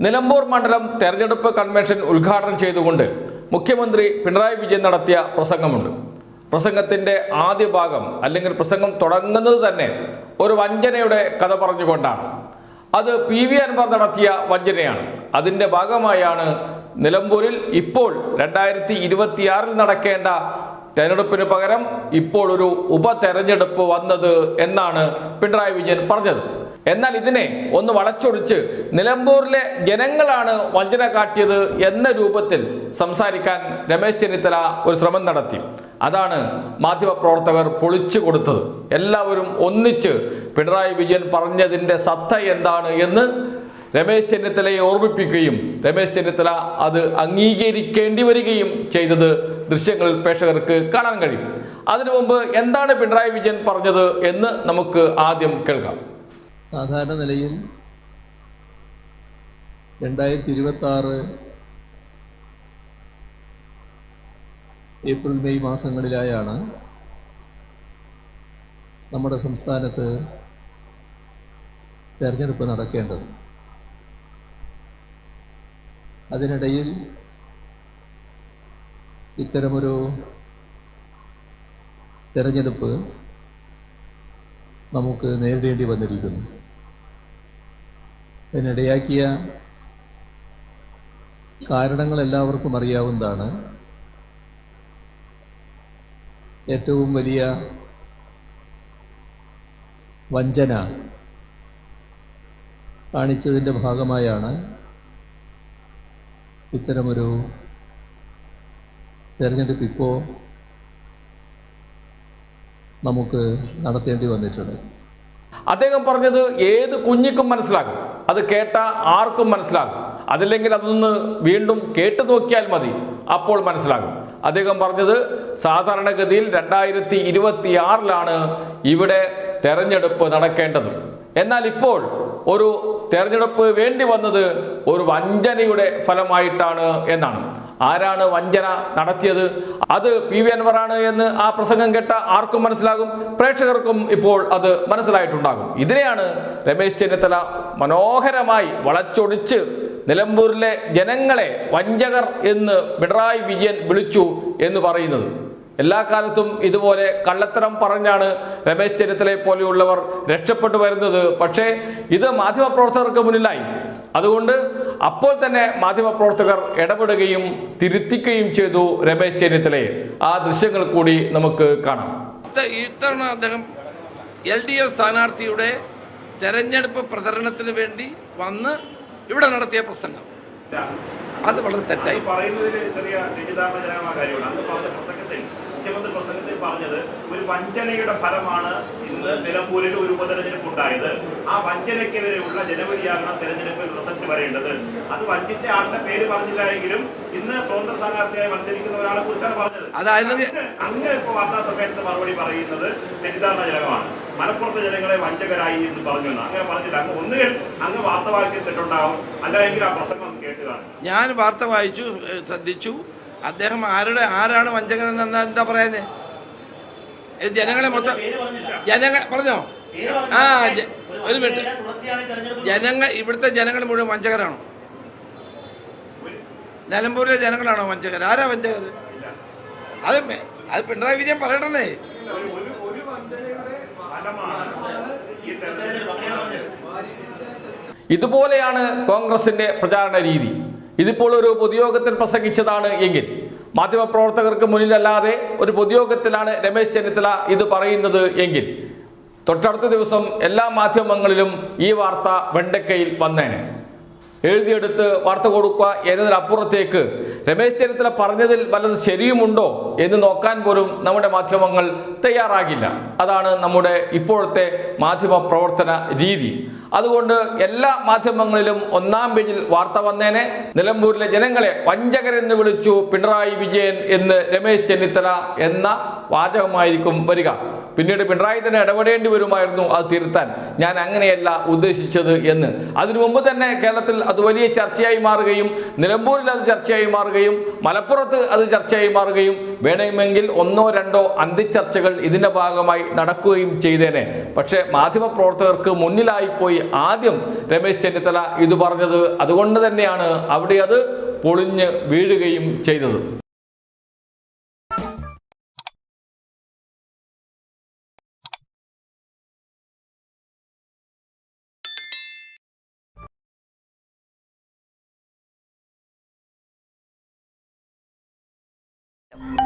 നിലമ്പൂർ മണ്ഡലം തെരഞ്ഞെടുപ്പ് കൺവെൻഷൻ ഉദ്ഘാടനം ചെയ്തുകൊണ്ട് മുഖ്യമന്ത്രി പിണറായി വിജയൻ നടത്തിയ പ്രസംഗമുണ്ട്. പ്രസംഗത്തിന്റെ ആദ്യ ഭാഗം അല്ലെങ്കിൽ പ്രസംഗം തുടങ്ങുന്നത് തന്നെ ഒരു വഞ്ചനയുടെ കഥ പറഞ്ഞുകൊണ്ടാണ്. അത് പി വി അൻവർ നടത്തിയ വഞ്ചനയാണ്. അതിന്റെ ഭാഗമായാണ് നിലമ്പൂരിൽ ഇപ്പോൾ രണ്ടായിരത്തി ഇരുപത്തിയാറിൽ നടക്കേണ്ട തെരഞ്ഞെടുപ്പിന് പകരം ഇപ്പോൾ ഒരു ഉപതെരഞ്ഞെടുപ്പ് വന്നത് എന്നാണ് പിണറായി വിജയൻ പറഞ്ഞത്. എന്നാൽ ഇതിനെ ഒന്ന് വളച്ചൊടിച്ച് നിലമ്പൂരിലെ ജനങ്ങളാണ് വഞ്ചന കാട്ടിയത് എന്ന രൂപത്തിൽ സംസാരിക്കാൻ രമേശ് ചെന്നിത്തല ഒരു ശ്രമം നടത്തി. അതാണ് മാധ്യമപ്രവർത്തകർ പൊളിച്ചു കൊടുത്തത്. എല്ലാവരും ഒന്നിച്ച് പിണറായി വിജയൻ പറഞ്ഞതിന്റെ സത്ത എന്താണ് എന്ന് രമേശ് ചെന്നിത്തലയെ ഓർമ്മിപ്പിക്കുകയും രമേശ് ചെന്നിത്തല അത് അംഗീകരിക്കേണ്ടി വരികയും ചെയ്തത് ദൃശ്യങ്ങളിൽ പ്രേക്ഷകർക്ക് കാണാൻ കഴിയും. അതിനു മുമ്പ് എന്താണ് പിണറായി വിജയൻ പറഞ്ഞത് എന്ന് നമുക്ക് ആദ്യം കേൾക്കാം. സാധാരണ നിലയിൽ രണ്ടായിരത്തി ഇരുപത്തി ആറ് ഏപ്രിൽ മെയ് മാസങ്ങളിലായാണ് നമ്മുടെ സംസ്ഥാനത്ത് തെരഞ്ഞെടുപ്പ് നടക്കേണ്ടത്. അതിനിടയിൽ ഇത്തരമൊരു തെരഞ്ഞെടുപ്പ് നമുക്ക് നേരിടേണ്ടി വന്നിരിക്കുന്നു. അതിനിടയാക്കിയ കാരണങ്ങൾ എല്ലാവർക്കും അറിയാവുന്നതാണ്. ഏറ്റവും വലിയ വഞ്ചന കാണിച്ചതിന്റെ ഭാഗമായാണ് ഇത്തരമൊരു തെരഞ്ഞെടുപ്പ് ഇപ്പോൾ നമുക്ക് നടത്തേണ്ടി വന്നിട്ടുണ്ട്. അദ്ദേഹം പറഞ്ഞത് ഏത് കുഞ്ഞിക്കും മനസ്സിലാകും. അത് കേട്ട ആർക്കും മനസ്സിലാകും. അതല്ലെങ്കിൽ അതൊന്ന് വീണ്ടും കേട്ടു നോക്കിയാൽ മതി. അപ്പോൾ മനസ്സിലാകും. അദ്ദേഹം പറഞ്ഞത് സാധാരണഗതിയിൽ രണ്ടായിരത്തി ഇരുപത്തി ആറിലാണ് ഇവിടെ തെരഞ്ഞെടുപ്പ് നടക്കേണ്ടത്. എന്നാൽ ഇപ്പോൾ ഒരു തെരഞ്ഞെടുപ്പ് വേണ്ടി വന്നത് ഒരു വഞ്ചനയുടെ ഫലമായിട്ടാണ് എന്നാണ്. ആരാണ് വഞ്ചന നടത്തിയത്? അത് പി വി അൻവറാണ് എന്ന് ആ പ്രസംഗം കേട്ട ആർക്കും മനസ്സിലാകും. പ്രേക്ഷകർക്കും ഇപ്പോൾ അത് മനസ്സിലായിട്ടുണ്ടാകും. ഇതിനെയാണ് രമേശ് ചെന്നിത്തല മനോഹരമായി വളച്ചൊടിച്ച് നിലമ്പൂരിലെ ജനങ്ങളെ വഞ്ചകർ എന്ന് പിണറായി വിജയൻ വിളിച്ചു എന്ന് പറയുന്നത്. എല്ലാ കാലത്തും ഇതുപോലെ കള്ളത്തരം പറഞ്ഞാണ് രമേശ് ചെന്നിത്തലയെ പോലെയുള്ളവർ രക്ഷപ്പെട്ടു വരുന്നത്. പക്ഷേ ഇത് മാധ്യമപ്രവർത്തകർക്ക് മുന്നിലായി. അതുകൊണ്ട് അപ്പോൾ തന്നെ മാധ്യമപ്രവർത്തകർ ഇടപെടുകയും തിരുത്തിക്കുകയും ചെയ്തു രമേശ് ചെന്നിത്തലയെ. ആ ദൃശ്യങ്ങൾ കൂടി നമുക്ക് കാണാം. ഇത്തവണ അദ്ദേഹം എൽ ഡി എഫ് സ്ഥാനാർത്ഥിയുടെ തെരഞ്ഞെടുപ്പ് പ്രചരണത്തിന് വേണ്ടി വന്ന് ഇവിടെ നടത്തിയ പ്രസംഗം. അത് വളരെ തെറ്റായി. മുഖ്യമന്ത്രി പ്രസംഗത്തിൽ പറഞ്ഞത് ഒരു വഞ്ചനയുടെ ഫലമാണ് ഇന്ന് നിലമ്പൂരിൽ ഒരു ഉപതെരഞ്ഞെടുപ്പ് ഉണ്ടായത് ആ വഞ്ചനയ്ക്കെതിരെയുള്ള ജനവിധിയാകണം തെരഞ്ഞെടുപ്പിൽ റിസൾട്ട് വരേണ്ടത്. അത് വഞ്ചിച്ച ആളുടെ പേര് പറഞ്ഞില്ല എങ്കിലും ഇന്ന് സ്വതന്ത്ര സ്ഥാനാർത്ഥിയായി മത്സരിക്കുന്ന ഒരാളെ കുറിച്ചാണ് പറഞ്ഞത്. അങ്ങ് ഇപ്പൊ വാർത്താ സമ്മേളനത്തിൽ മറുപടി പറയുന്നത് തെറ്റിദ്ധാരണജനകമാണ്. മലപ്പുറത്തെ ജനങ്ങളെ വഞ്ചകരായി എന്ന് പറഞ്ഞു. അങ്ങനെ പറഞ്ഞില്ല. അങ്ങ് ഒന്നുകിൽ അങ്ങ് വാർത്ത വായിച്ചിട്ടുണ്ടാവും. അല്ലെങ്കിൽ ആ പ്രസംഗം ഒന്ന് ഞാൻ വാർത്ത വായിച്ചു ശ്രദ്ധിച്ചു. അദ്ദേഹം ആരുടെ ആരാണ് വഞ്ചകൻ എന്ന് എന്താ പറയുന്നത് ജനങ്ങളെ മൊത്തം ജനങ്ങൾ പറഞ്ഞോ? ആ ഒരു മിനിറ്റ്. ജനങ്ങൾ ഇവിടുത്തെ ജനങ്ങൾ മുഴുവൻ വഞ്ചകരാണോ? നിലമ്പൂരിലെ ജനങ്ങളാണോ വഞ്ചകർ? ആരാ വഞ്ചകർ? അത് അത് പിണറായി വിജയൻ പറയണമെന്നേ തെരഞ്ഞെടുപ്പ്. ഇതുപോലെയാണ് കോൺഗ്രസിന്റെ പ്രചാരണ രീതി. ഇതിപ്പോൾ ഒരു പൊതുയോഗത്തിൽ പ്രസംഗിച്ചതാണ് എങ്കിൽ മാധ്യമപ്രവർത്തകർക്ക് മുന്നിലല്ലാതെ ഒരു പൊതുയോഗത്തിലാണ് രമേശ് ചെന്നിത്തല ഇത് പറയുന്നത് എങ്കിൽ തൊട്ടടുത്ത ദിവസം എല്ലാ മാധ്യമങ്ങളിലും ഈ വാർത്ത വെണ്ടക്കയിൽ വന്നേനെ. എഴുതിയെടുത്ത് വാർത്ത കൊടുക്കുക എന്നതിനപ്പുറത്തേക്ക് രമേശ് ചെന്നിത്തല പറഞ്ഞതിൽ വല്ലത് ശരിയുമുണ്ടോ എന്ന് നോക്കാൻ പോലും നമ്മുടെ മാധ്യമങ്ങൾ തയ്യാറാകില്ല. അതാണ് നമ്മുടെ ഇപ്പോഴത്തെ മാധ്യമ പ്രവർത്തന രീതി. അതുകൊണ്ട് എല്ലാ മാധ്യമങ്ങളിലും ഒന്നാം പേജിൽ വാർത്ത വന്നേനെ. നിലമ്പൂരിലെ ജനങ്ങളെ വഞ്ചകരെന്ന് വിളിച്ചു പിണറായി വിജയൻ എന്ന് രമേശ് ചെന്നിത്തല എന്ന വാചകമായിരിക്കും വരിക. പിന്നീട് പിണറായി തന്നെ ഇടപെടേണ്ടി വരുമായിരുന്നു അത് തിരുത്താൻ. ഞാൻ അങ്ങനെയല്ല ഉദ്ദേശിച്ചത് എന്ന്. അതിനു മുമ്പ് തന്നെ കേരളത്തിൽ അത് വലിയ ചർച്ചയായി മാറുകയും നിലമ്പൂരിൽ അത് ചർച്ചയായി മാറുകയും മലപ്പുറത്ത് അത് ചർച്ചയായി മാറുകയും വേണമെങ്കിൽ ഒന്നോ രണ്ടോ അന്തിച്ചർച്ചകൾ ഇതിന്റെ ഭാഗമായി നടക്കുകയും ചെയ്തേനെ. പക്ഷേ മാധ്യമപ്രവർത്തകർക്ക് മുന്നിലായി പോയി ആദ്യം രമേശ് ചെന്നിത്തല ഇത് പറഞ്ഞത്. അതുകൊണ്ട് തന്നെയാണ് അവിടെ അത് പൊളിഞ്ഞ് വീഴുകയും ചെയ്തത്. you.